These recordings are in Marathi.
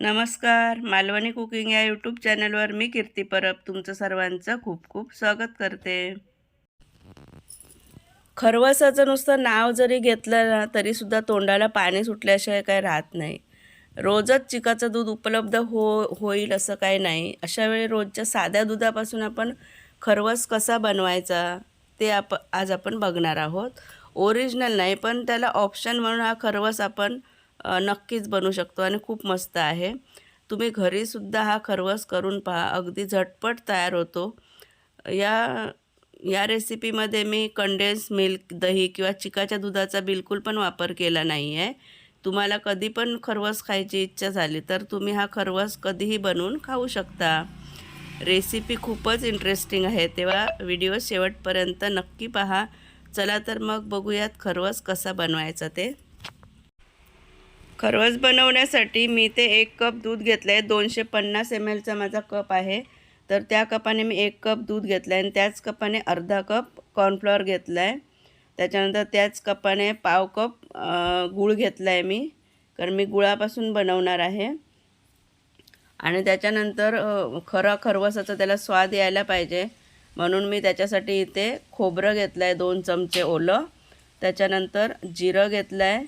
नमस्कार मालवणी कुकिंग या यूट्यूब चॅनलवर मी कीर्ती परब तुमचं सर्वांचं खूप खूप स्वागत करते. खरवसाचं नुसतं नाव जरी घेतलं ना तरीसुद्धा तोंडाला पाणी सुटल्याशिवाय काही राहत नाही. रोजच चिकाचं दूध उपलब्ध हो होईल असं काही नाही. अशा वेळी रोजच्या साध्या दुधापासून आपण खरवस कसा बनवायचा ते आप आज आपण बघणार आहोत. ओरिजिनल नाही पण त्याला ऑप्शन म्हणून हा खरवस आपण नक्कीच बनू शकतो आणि खूप मस्त आहे. तुम्ही घरीसुद्धा हा खरवस करून पहा. अगदी झटपट तयार होतो. या या रेसिपीमध्ये मी कंडेन्स मिल्क दही किंवा चिकाच्या दुधाचा बिलकुल पण वापर केला नाही आहे तुम्हाला कधी पण खरवस खायची इच्छा झाली तर तुम्ही हा खरवस कधीही बनवून खाऊ शकता. रेसिपी खूपच इंटरेस्टिंग आहे. तेव्हा व्हिडिओ शेवटपर्यंत नक्की पहा. चला तर मग बघूयात खरवस कसा बनवायचा ते. खरवस बनवण्यासाठी मी ते एक कप दूध घेतलं आहे दोनशे पन्नास एम एलचा माझा कप आहे. तर त्या कपाने मी एक कप दूध घेतलं आहे आणि त्याच कपाने अर्धा कप कॉर्नफ्लॉवर घेतला आहे त्याच्यानंतर त्याच कपाने पाव कप गूळ घेतला आहे मी. कारण मी गुळापासून बनवणार आहे. आणि त्याच्यानंतर खरा खरवसाचा त्याला स्वाद यायला पाहिजे. म्हणून मी त्याच्यासाठी इथे खोबरं घेतलं आहे दोन चमचे ओलं. त्याच्यानंतर जिरं घेतलं आहे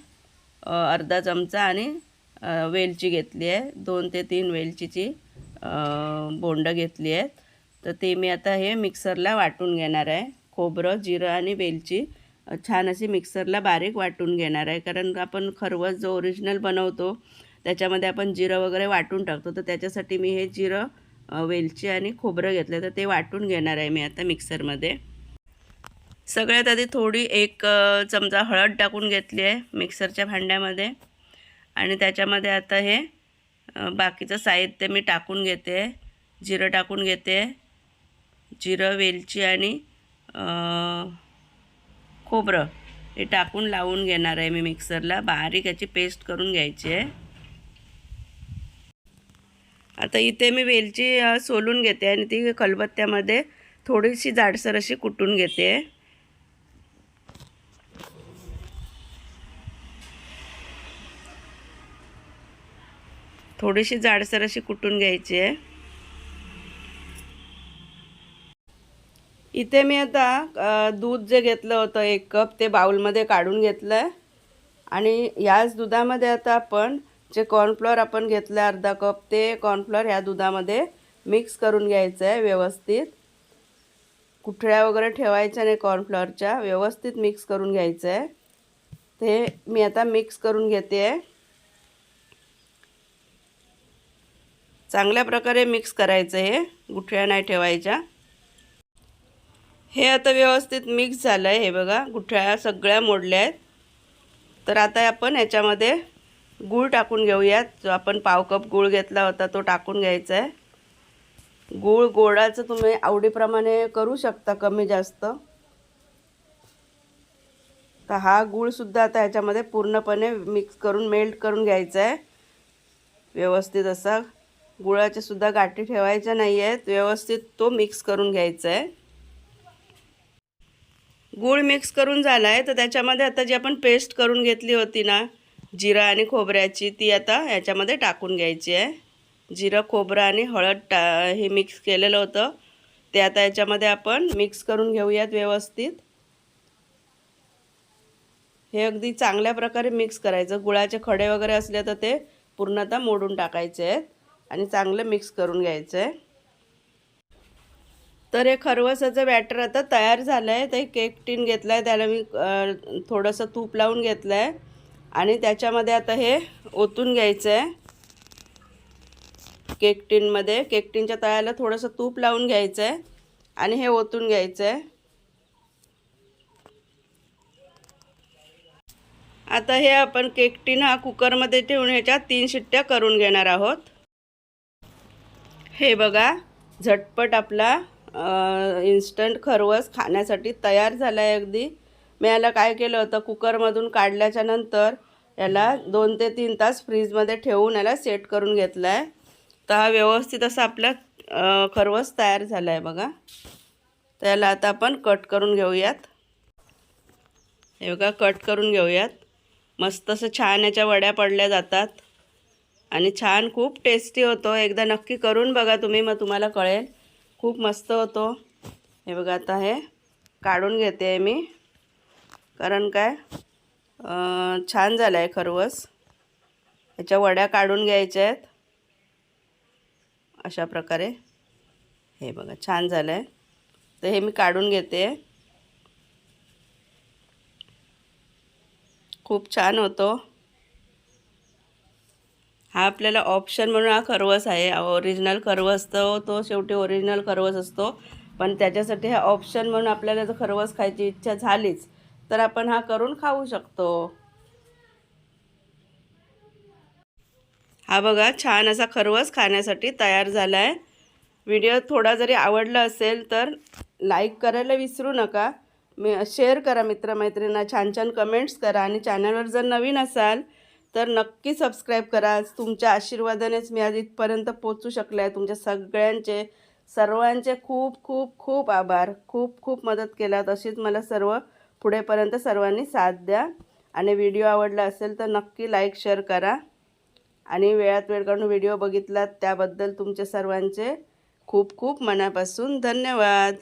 अर्धा चमचा आणि वेलची घेतली आहे. दोन ते तीन वेलचीची बोंडं घेतली आहेत. तर ते मी आता हे मिक्सरला वाटून घेणार आहे. खोबरं जिरं आणि वेलची छान अशी मिक्सरला बारीक वाटून घेणार आहे. कारण आपण खरवस जो ओरिजिनल बनवतो त्याच्यामध्ये आपण जिरं वगैरे वाटून टाकतो. तर त्याच्यासाठी मी हे जिरं वेलची आणि खोबरं घेतलं तर ते वाटून घेणार आहे मी आता मिक्सरमध्ये. सगळ्यात आधी थोडी एक चमचा हळद टाकून घेतली आहे मिक्सरच्या भांड्यामध्ये. आणि त्याच्यामध्ये आता हे बाकीचं साहित्य मी टाकून घेते. जिरं टाकून घेते. जिरं वेलची आणि खोबरं हे टाकून लावून घेणार आहे मी मिक्सरला. बारीक याची पेस्ट करून घ्यायची आहे. आता इथे मी वेलची सोलून घेते आणि ती खलबत्त्यामध्ये थोडीशी जाडसर अशी कुटून घेते. थोडीशी जाडसर अशी कुटून घ्यायची आहे. इथे मी आता दूध जे घेतलं होतं एक कप ते बाउलमध्ये काढून घेतलं आहे आणि याच दुधामध्ये आता आपण जे कॉर्नफ्लॉवर आपण घेतलं आहे अर्धा कप ते कॉर्नफ्लॉवर ह्या दुधामध्ये मिक्स करून घ्यायचं आहे व्यवस्थित. कुठळ्या वगैरे ठेवायच्या नाही कॉर्नफ्लॉवरच्या व्यवस्थित मिक्स करून घ्यायचं आहे ते मी आता मिक्स करून घेते आहे चांगल्या प्रकारे मिक्स करायचं हे. गुठळ्या नाही ठेवायच्या. हे आता व्यवस्थित मिक्स झालं आहे हे बघा गुठळ्या सगळ्या मोडल्या आहेत. तर आता आपण याच्यामध्ये गूळ टाकून घेऊयात. जो आपण पाव कप गूळ घेतला होता तो टाकून घ्यायचा आहे. गूळ गोडाचं तुम्ही आवडीप्रमाणे करू शकता कमी जास्त. तर हा गूळसुद्धा आता ह्याच्यामध्ये पूर्णपणे मिक्स करून मेल्ट करून घ्यायचा आहे. व्यवस्थित असा गुळाच्या सुद्धा गाठी ठेवायच्या नाही आहेत व्यवस्थित तो मिक्स करून घ्यायचा आहे गूळ मिक्स करून झाला आहे तर त्याच्यामध्ये आता जी आपण पेस्ट करून घेतली होती ना जिरं आणि खोबऱ्याची ती आता याच्यामध्ये टाकून घ्यायची आहे. जिरं खोबरं आणि हळद टा हे मिक्स केलेलं होतं. ते आता याच्यामध्ये आपण मिक्स करून घेऊयात व्यवस्थित. हे अगदी चांगल्या प्रकारे मिक्स करायचं. गुळाचे खडे वगैरे असले तर ते पूर्णतः मोडून टाकायचे आहेत. आणि चांगलं मिक्स करून घ्यायचं आहे तर हे खरवसाचं बॅटर आता तयार झालं आहे ते केक टीन घेतलं आहे त्याला मी थोडंसं तूप लावून घेतलं आहे आणि त्याच्यामध्ये आता हे ओतून घ्यायचं आहे केक टीनमध्ये केक टीनच्या तळ्याला थोडंसं तूप लावून घ्यायचं आहे आणि हे ओतून घ्यायचं आहे आता हे आपण केक टीन हा कुकरमध्ये ठेवून ह्याच्या तीन शिट्ट्या करून घेणार आहोत. हे बघा झटपट आपला इन्स्टंट खरवस खाण्यासाठी तयार झाला आहे अगदी. मी याला काय केलं होतं कुकरमधून काढल्याच्या नंतर याला दोन ते तीन तास फ्रीजमध्ये ठेवून याला सेट करून घेतला आहे तर हा व्यवस्थित असा आपला खरवस तयार झाला आहे बघा. तर याला आता आपण कट करून घेऊयात. हे बघा कट करून घेऊयात. मस्त असं छान याच्या वड्या पडल्या जातात. आणि छान खूप टेस्टी होतो. एकदा नक्की करून बघा तुम्ही मग तुम्हाला कळेल. खूप मस्त होतो. हे बघा आता हे काढून घेते आहे मी. कारण काय? छान झालं आहे खरवस. याच्या वड्या काढून घ्यायच्या आहेत. अशा प्रकारे. हे बघा छान झालं आहे तर हे मी काढून घेते. खूप छान होतो. हा आपल्याला ऑप्शन म्हणून हा खरवस आहे. ओरिजिनल खरवस तो तो शेवटी ओरिजिनल खरवस असतो. पण त्याच्यासाठी हा ऑप्शन म्हणून आपल्याला जर खरवस खायची इच्छा झालीच तर आपण हा करून खाऊ शकतो. हा बघा छान असा खरवस खाण्यासाठी तयार झाला आहे व्हिडिओ थोडा जरी आवडला असेल तर लाईक करायला विसरू नका. मी शेअर करा मित्रमैत्रिणींना. छान छान कमेंट्स करा. आणि चॅनलवर जर नवीन असाल तर नक्की सबस्क्राईब करा. तुमच्या आशीर्वादानेच मी आज इथपर्यंत पोचू शकले आहे. तुमच्या सगळ्यांचे सर्वांचे खूप खूप खूप आभार. खूप खूप मदत केला तशीच मला सर्व पुढेपर्यंत सर्वांनी साथ द्या. आणि व्हिडिओ आवडला असेल तर नक्की लाईक शेअर करा. आणि वेळात वेळ काढून व्हिडिओ बघितलात त्याबद्दल तुमचे सर्वांचे खूप खूप मनापासून धन्यवाद.